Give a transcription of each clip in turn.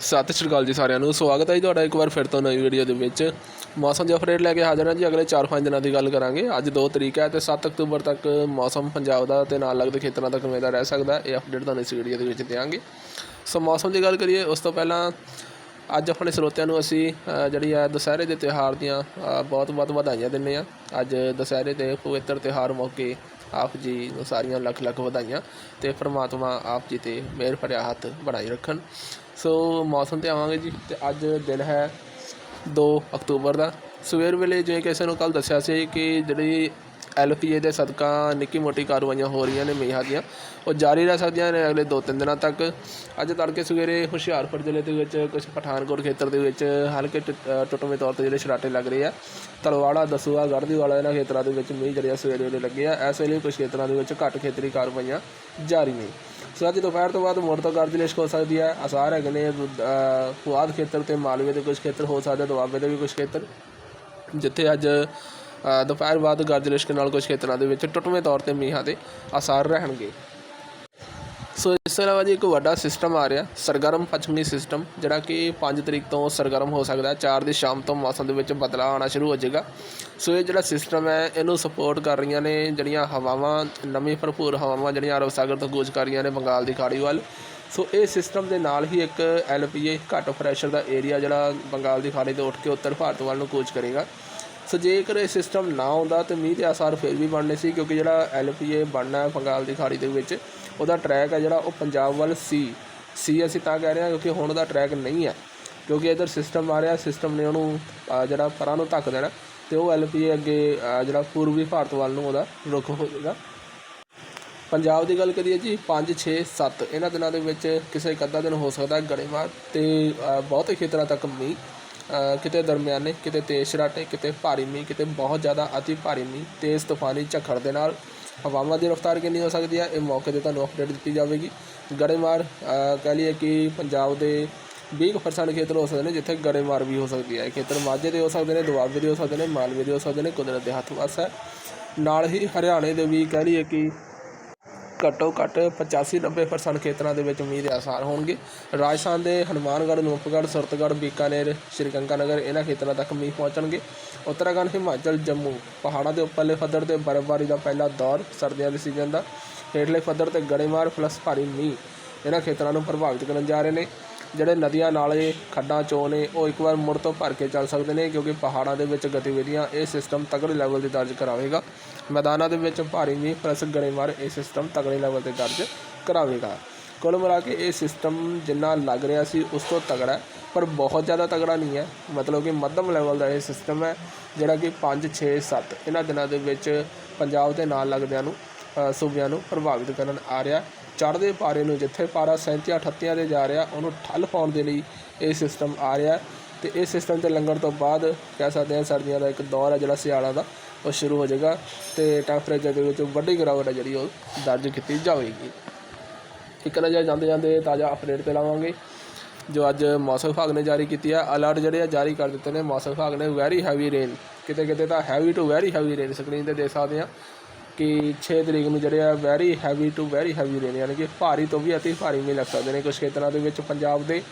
ਸਤਿ ਸ਼੍ਰੀ ਅਕਾਲ ਜੀ ਸਾਰਿਆਂ ਨੂੰ। ਸਵਾਗਤ ਹੈ ਜੀ ਤੁਹਾਡਾ ਇੱਕ ਵਾਰ ਫਿਰ ਤੋਂ ਨਵੀਂ ਵੀਡੀਓ ਦੇ ਵਿੱਚ। ਮੌਸਮ ਦੀ ਅਪਡੇਟ ਲੈ ਕੇ ਹਾਜ਼ਰ ਹਾਂ ਜੀ। ਅਗਲੇ 4-5 ਦਿਨਾਂ ਦੀ ਗੱਲ ਕਰਾਂਗੇ। ਅੱਜ 2 ਤਰੀਕ ਹੈ ਤੇ 7 ਅਕਤੂਬਰ ਤੱਕ ਮੌਸਮ ਪੰਜਾਬ ਦਾ ਤੇ ਨਾਲ ਲੱਗਦੇ ਖੇਤਰਾਂ ਤੱਕ ਕਿਵੇਂ ਦਾ ਰਹਿ ਸਕਦਾ ਇਹ ਅਪਡੇਟ ਤੁਹਾਨੂੰ ਇਸ ਵੀਡੀਓ ਦੇ ਵਿੱਚ ਦਿਆਂਗੇ। ਸੋ ਮੌਸਮ ਦੀ ਗੱਲ ਕਰੀਏ, ਉਸ ਤੋਂ ਪਹਿਲਾਂ ਅੱਜ ਆਪਣੇ ਸਰੋਤਿਆਂ ਨੂੰ ਅਸੀਂ ਜਿਹੜੀ ਆ ਦੁਸਹਿਰੇ ਦੇ ਤਿਉਹਾਰ ਦੀਆਂ ਬਹੁਤ ਬਹੁਤ ਵਧਾਈਆਂ ਦਿੰਦੇ ਹਾਂ। ਅੱਜ ਦੁਸਹਿਰੇ ਦੇ ਪਵਿੱਤਰ ਤਿਉਹਾਰ ਮੌਕੇ ਆਪ ਜੀ ਨੂੰ ਸਾਰੀਆਂ ਲੱਖ ਲੱਖ ਵਧਾਈਆਂ ਤੇ ਪ੍ਰਮਾਤਮਾ ਆਪ ਜੀ ਤੇ ਮਿਹਰ ਭਰਿਆ ਹੱਥ ਬਣਾਈ ਰੱਖਣ। ਸੋ ਮੌਸਮ ਤੇ ਆਵਾਂਗੇ ਜੀ ਤੇ ਅੱਜ ਦਿਨ ਹੈ 2 ਅਕਤੂਬਰ ਦਾ। ਸਵੇਰ ਵੇਲੇ ਜਿਵੇਂ ਕਿਸੇ ਨੂੰ ਕੱਲ ਦੱਸਿਆ ਸੀ ਕਿ ਜਿਹੜੀ ਐਲਪੀਏ ਦੇ ਸਦਕਾ ਨਿੱਕੀ ਮੋਟੀ ਕਾਰਵਾਈਆਂ ਹੋ ਰਹੀਆਂ ਨੇ ਮੀਂਹਾਂ ਦੀਆਂ। ਉਹ ਜਾਰੀ ਰਹਿ ਸਕਦੀਆਂ ਨੇ ਅਗਲੇ 2-3 ਦਿਨਾਂ ਤੱਕ। ਅੱਜ ਤੜਕੇ ਸਵੇਰੇ ਹੁਸ਼ਿਆਰਪੁਰ ਜ਼ਿਲ੍ਹੇ ਦੇ ਵਿੱਚ ਕੁਝ ਪਠਾਨਕੋਟ ਖੇਤਰ ਦੇ ਵਿੱਚ ਹਲਕੇ ਟੁ- ਟੁੱਟਵੇਂ ਤੌਰ ਤੇ ਜਿਹੜੇ ਸ਼ਰਾਟੇ ਲੱਗ ਰਹੇ ਆ। ਤਲਵਾੜਾ ਦਸੂਆ ਗੜ੍ਹਦੀਵਾਲਾ ਇਹਨਾਂ ਖੇਤਰਾਂ ਦੇ ਵਿੱਚ ਮੀਂਹ ਜਿਹੜੇ ਆ ਸਵੇਰੇ ਵੇਲੇ ਲੱਗੇ ਆ। ਇਸ ਵੇਲੇ ਕੁਝ ਖੇਤਰਾਂ ਦੇ ਵਿੱਚ ਘੱਟ ਖੇਤਰੀ ਕਾਰਵਾਈਆਂ ਜਾਰੀ ਨੇ। ਸੋ ਅੱਜ ਦੁਪਹਿਰ ਤੋਂ ਬਾਅਦ ਮੋੜ ਤੋਂ ਗਰਜ ਲਿਸ਼ਕ ਹੋ ਸਕਦੀ ਹੈ ਆਸਾਰ ਹੈਗੇ ਨੇ ਅ, ਪੁਆਧ ਖੇਤਰ ਤੇ ਮਾਲਵੇ ਦੇ ਕੁਝ ਖੇਤਰ ਹੋ ਸਕਦੇ ਦੁਆਬੇ ਦੇ ਵੀ ਕੁਝ ਖੇਤਰ। ਜਿੱਥੇ ਅੱਜ ਦੁਪਹਿਰ ਬਾਅਦ ਗਰਜ ਲਿਸ਼ਕ ਨਾਲ ਕੁਝ ਖੇਤਰਾਂ ਦੇ ਵਿੱਚ ਟੁੱਟਵੇਂ ਤੌਰ ਤੇ ਮੀਂਹਾਂ ਦੇ ਆਸਾਰ ਰਹਿਣਗੇ। ਸੋ ਇਸ ਤੋਂ ਇਲਾਵਾ ਜੀ ਇੱਕ ਵੱਡਾ ਸਿਸਟਮ ਆ ਰਿਹਾ, ਸਰਗਰਮ ਪੱਛਮੀ ਸਿਸਟਮ ਜਿਹੜਾ ਕਿ 5 ਤਰੀਕ ਤੋਂ ਸਰਗਰਮ ਹੋ ਸਕਦਾ ਹੈ। 4 ਦੀ ਸ਼ਾਮ ਤੋਂ ਮੌਸਮ ਦੇ ਵਿੱਚ ਬਦਲਾਅ ਆਉਣਾ ਸ਼ੁਰੂ ਹੋ ਜਾਏਗਾ। ਸੋ ਇਹ ਜਿਹੜਾ ਸਿਸਟਮ ਹੈ, ਇਹਨੂੰ ਸਪੋਰਟ ਕਰ ਰਹੀਆਂ ਨੇ ਜਿਹੜੀਆਂ ਹਵਾਵਾਂ, ਨਵੀਂ ਭਰਪੂਰ ਹਵਾਵਾਂ ਜਿਹੜੀਆਂ ਅਰਬ ਸਾਗਰ ਤੋਂ ਕੂਚ ਕਰ ਰਹੀਆਂ ਨੇ, ਬੰਗਾਲ ਦੀ ਖਾੜੀ ਵੱਲ। ਸੋ ਇਹ ਸਿਸਟਮ ਦੇ ਨਾਲ ਹੀ ਇੱਕ ਐਲਪੀਏ ਘੱਟ ਪ੍ਰੈਸ਼ਰ ਦਾ ਏਰੀਆ ਜਿਹੜਾ ਬੰਗਾਲ ਦੀ ਖਾੜੀ ਤੋਂ ਉੱਠ ਕੇ ਉੱਤਰ ਭਾਰਤ ਵੱਲ ਨੂੰ ਕੂਚ ਕਰੇਗਾ। ਸੋ ਜੇਕਰ ਇਹ ਸਿਸਟਮ ਨਾ ਆਉਂਦਾ ਤੇ ਮੀਂਹ ਦੇ ਆਸਾਰ ਫਿਰ ਵੀ ਬਣਨੇ ਸੀ, ਕਿਉਂਕਿ ਜਿਹੜਾ ਐਲਪੀਏ ਬਣਨਾ ਹੈ ਬੰਗਾਲ ਦੀ ਖਾੜੀ ਦੇ ਵਿੱਚ, ਉਹਦਾ ਟਰੈਕ ਹੈ ਜਿਹੜਾ ਉਹ ਪੰਜਾਬ ਵੱਲ ਸੀ ਸੀ ਅਸੀਂ ਤਾਂ ਕਹਿ ਰਹੇ ਹਾਂ ਕਿਉਂਕਿ ਹੁਣ ਉਹਦਾ ਟਰੈਕ ਨਹੀਂ ਹੈ, ਕਿਉਂਕਿ ਇਧਰ ਸਿਸਟਮ ਆ ਰਿਹਾ ਸਿਸਟਮ ਨੇ ਉਹਨੂੰ ਜਿਹੜਾ ਪਰਾਂ ਨੂੰ ਧੱਕ ਦੇਣਾ, ਤੇ ਉਹ ਐਲਪੀਏ ਅੱਗੇ ਜਿਹੜਾ ਪੂਰਬੀ ਭਾਰਤ ਵੱਲ ਨੂੰ ਉਹਦਾ ਰੁਖ ਹੋ ਜਾਏਗਾ। ਪੰਜਾਬ ਦੀ ਗੱਲ ਕਰੀਏ ਜੀ 5 6 7 ਇਹਨਾਂ ਦਿਨਾਂ ਦੇ ਵਿੱਚ ਕਿਸੇ ਇੱਕ ਅੱਧਾ ਦਿਨ ਹੋ ਸਕਦਾ ਹੈ ਗੜੇਮਾਰ ਤੇ ਬਹੁਤੇ ਖੇਤਰਾਂ ਤੱਕ ਮੀਂਹ ਕਿਤੇ ਦਰਮਿਆਨੇ ਕਿਤੇ ਤੇਜ਼ ਛਰਾਟੇ ਕਿਤੇ ਭਾਰੀ ਮੀਂਹ ਕਿਤੇ ਬਹੁਤ ਜ਼ਿਆਦਾ ਅਤੀ ਭਾਰੀ ਮੀਂਹ ਤੇਜ਼ ਤੂਫਾਨੀ ਝੱਖੜ ਦੇ ਨਾਲ ਹਵਾਵਾਂ ਦੀ ਰਫ਼ਤਾਰ ਕਿੰਨੀ ਹੋ ਸਕਦੀ ਹੈ? ਇਹ ਮੌਕੇ ਤੇ ਤੁਹਾਨੂੰ ਅਪਡੇਟ ਦਿੱਤੀ ਜਾਵੇਗੀ। ਗੜੇਮਾਰ ਅ, ਕਹਿ ਲਈਏ ਕਿ ਪੰਜਾਬ ਦੇ 20% ਖੇਤਰ ਹੋ ਸਕਦੇ ਨੇ ਜਿੱਥੇ ਗੜੇਮਾਰ ਵੀ ਹੋ ਸਕਦੀ ਹੈ। ਖੇਤਰ ਮਾਝੇ ਦੇ ਹੋ ਸਕਦੇ ਨੇ ਦੁਆਬੇ ਦੇ ਹੋ ਸਕਦੇ ਨੇ ਮਾਲਵੇ ਦੇ ਹੋ ਸਕਦੇ ਨੇ ਕੁਦਰਤ ਦੇ ਹੱਥ ਵੱਸ ਹੈ। ਨਾਲ ਹੀ ਹਰਿਆਣੇ ਦੇ ਵੀ ਕਹਿ ਲਈਏ ਕਿ ਘੱਟੋ ਘੱਟ 85-90% ਖੇਤਰਾਂ ਦੇ ਵਿੱਚ ਮੀਂਹ ਦੇ ਆਸਾਰ ਹੋਣਗੇ। ਰਾਜਸਥਾਨ ਦੇ ਹਨੂਮਾਨਗੜ੍ਹ, ਨੂਪਗੜ੍ਹ, ਸੁਰਤਗੜ੍ਹ, ਬੀਕਾਨੇਰ, ਸ਼੍ਰੀਗੰਗਾਨਗਰ ਇਹਨਾਂ ਖੇਤਰਾਂ ਤੱਕ ਮੀਂਹ ਪਹੁੰਚਣਗੇ। ਉੱਤਰਾਖੰਡ, ਹਿਮਾਚਲ, ਜੰਮੂ ਪਹਾੜਾਂ ਦੇ ਉੱਪਰਲੇ ਪੱਧਰ ਤੇ ਬਰਫ਼ਬਾਰੀ ਦਾ ਪਹਿਲਾ ਦੌਰ ਸਰਦੀਆਂ ਦੇ ਸੀਜ਼ਨ ਦਾ। ਹੇਠਲੇ ਪੱਧਰ ਤੇ ਗੜੇਮਾਰ ਪਲੱਸ ਭਾਰੀ ਮੀਂਹ ਇਹਨਾਂ ਖੇਤਰਾਂ ਨੂੰ ਪ੍ਰਭਾਵਿਤ ਕਰਨ ਜਾ ਰਹੇ ਨੇ। ਜਿਹੜੇ ਨਦੀਆਂ ਨਾਲੇ, ਖੱਡਾਂ ਚੋਂ ਨੇ, ਉਹ ਇੱਕ ਵਾਰ ਮੁੜ ਤੋਂ ਭਰ ਕੇ ਚੱਲ ਸਕਦੇ ਨੇ, ਕਿਉਂਕਿ ਪਹਾੜਾਂ ਦੇ ਵਿੱਚ ਗਤੀਵਿਧੀਆਂ ਇਹ ਸਿਸਟਮ ਤਗੜੇ ਲੈਵਲ ਤੇ ਦਰਜ ਕਰਾਵੇਗਾ। ਮੈਦਾਨਾਂ ਦੇ ਵਿੱਚ ਭਾਰੀ ਮੀਂਹ ਪਲੱਸ ਗੜੇਮਾਰ ਇਹ ਸਿਸਟਮ ਤਗੜੇ ਲੈਵਲ ਤੇ ਦਰਜ ਕਰਾਵੇਗਾ। ਕੁੱਲ ਮਿਲਾ ਕੇ ਇਹ ਸਿਸਟਮ ਜਿੰਨਾ ਲੱਗ ਰਿਹਾ ਸੀ, ਉਸ ਤੋਂ ਤਗੜਾ ਪਰ ਬਹੁਤ ਜ਼ਿਆਦਾ ਤਗੜਾ ਨਹੀਂ ਹੈ। ਮਤਲਬ ਕਿ ਮੱਧਮ ਲੈਵਲ ਦਾ ਇਹ ਸਿਸਟਮ ਹੈ, ਜਿਹੜਾ ਕਿ 5 6 7 ਇਹਨਾਂ ਦਿਨਾਂ ਦੇ ਵਿੱਚ ਪੰਜਾਬ ਦੇ ਨਾਲ ਲੱਗਦਿਆਂ ਨੂੰ ਸੂਬਿਆਂ ਨੂੰ ਪ੍ਰਭਾਵਿਤ ਕਰਨ ਆ ਰਿਹਾ ਚੜ੍ਹਦੇ ਪਾਰੇ ਨੂੰ ਜਿੱਥੇ ਪਾਰਾ 37 38 ਤੇ ਜਾ ਰਿਹਾ, ਉਹਨੂੰ ਠੱਲ ਪਾਉਣ ਦੇ ਲਈ ਇਹ ਸਿਸਟਮ ਆ ਰਿਹਾ ਤੇ ਇਹ ਸਿਸਟਮ ਤੇ ਲੰਘਣ ਤੋਂ ਬਾਅਦ ਕਹਿ ਸਕਦੇ ਹਾਂ ਸਰਦੀਆਂ ਦਾ ਇੱਕ ਦੌਰ ਹੈ ਜਿਹੜਾ ਸਿਆਲਾਂ ਦਾ, ਉਹ ਸ਼ੁਰੂ ਹੋ ਜਾਏਗਾ ਤੇ ਟੈਂਪਰੇਚਰ ਦੇ ਵਿੱਚ ਵੱਡੀ ਗਿਰਾਵਟ ਹੈ ਜਿਹੜੀ ਉਹ ਦਰਜ ਕੀਤੀ ਜਾਵੇਗੀ। ਇੱਕ ਨਜ਼ਰ ਜਾਂਦੇ ਜਾਂਦੇ ਤਾਜ਼ਾ ਅਪਡੇਟ ਤੇ ਲਾਵਾਂਗੇ, ਜੋ ਅੱਜ ਮੌਸਮ ਵਿਭਾਗ ਨੇ ਜਾਰੀ ਕੀਤੀ ਹੈ। ਅਲਰਟ ਜਿਹੜੇ ਆ ਜਾਰੀ ਕਰ ਦਿੱਤੇ ਨੇ। ਮੌਸਮ ਵਿਭਾਗ ਨੇ ਵੈਰੀ ਹੈਵੀ ਰੇਨ ਕਿਤੇ ਕਿਤੇ ਤਾਂ heavy to very heavy rain screen ਤੇ ਦੇ ਸਕਦੇ ਆ ਕਿ 6 ਤਰੀਕ ਨੂੰ ਜਿਹੜੇ ਆ very heavy to very heavy rain ਯਾਨੀ ਕਿ ਭਾਰੀ ਤੋਂ ਵੀ ਅਤੀ ਭਾਰੀ ਮੀਂਹ ਲੱਗ ਸਕਦੇ ਨੇ ਕੁਝ ਖੇਤਰਾਂ ਦੇ ਵਿੱਚ ਪੰਜਾਬ ਦੇ।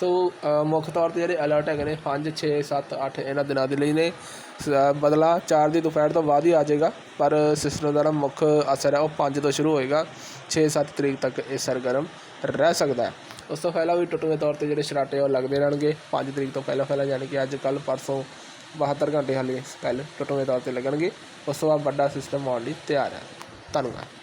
ਸੋ ਮੁੱਖ ਤੌਰ ਤੇ ਜਿਹੜੇ ਅਲਰਟ ਹੈਗੇ ਨੇ 5 6 7 8 ਇਹਨਾਂ ਦਿਨਾਂ ਦੇ ਲਈ ਨੇ। ਸ- ਬਦਲਾ 4 ਦੀ ਦੁਪਹਿਰ ਤੋਂ ਬਾਅਦ ਹੀ ਆ ਜਾਏਗਾ, ਪਰ ਸਿਸਟਮ ਦਾ ਜਿਹੜਾ ਮੁੱਖ ਅਸਰ ਹੈ ਉਹ 5 ਤੋਂ ਸ਼ੁਰੂ ਹੋਏਗਾ। 6 7 ਤਰੀਕ ਤੱਕ ਇਹ ਸਰਗਰਮ ਰਹਿ ਸਕਦਾ ਹੈ। ਉਸ ਤੋਂ ਪਹਿਲਾਂ ਵੀ ਟੁੱਟਵੇਂ ਤੌਰ ਤੇ ਜਿਹੜੇ ਛਰਾਟੇ ਉਹ ਲੱਗਦੇ ਰਹਿਣਗੇ। 5 ਤਰੀਕ ਤੋਂ ਪਹਿਲਾਂ ਪਹਿਲਾਂ ਯਾਨੀ ਕਿ ਅੱਜ ਕੱਲ ਪਰਸੋਂ 72 ਘੰਟੇ ਹਾਲੇ ਪਹਿਲੇ ਟੁੱਟਵੇਂ ਤੌਰ ਤੇ ਲੱਗਣਗੇ। ਉਸ ਤੋਂ ਬਾਅਦ ਵੱਡਾ ਸਿਸਟਮ ਆਉਣ ਲਈ ਤਿਆਰ ਹੈ। ਧੰਨਵਾਦ।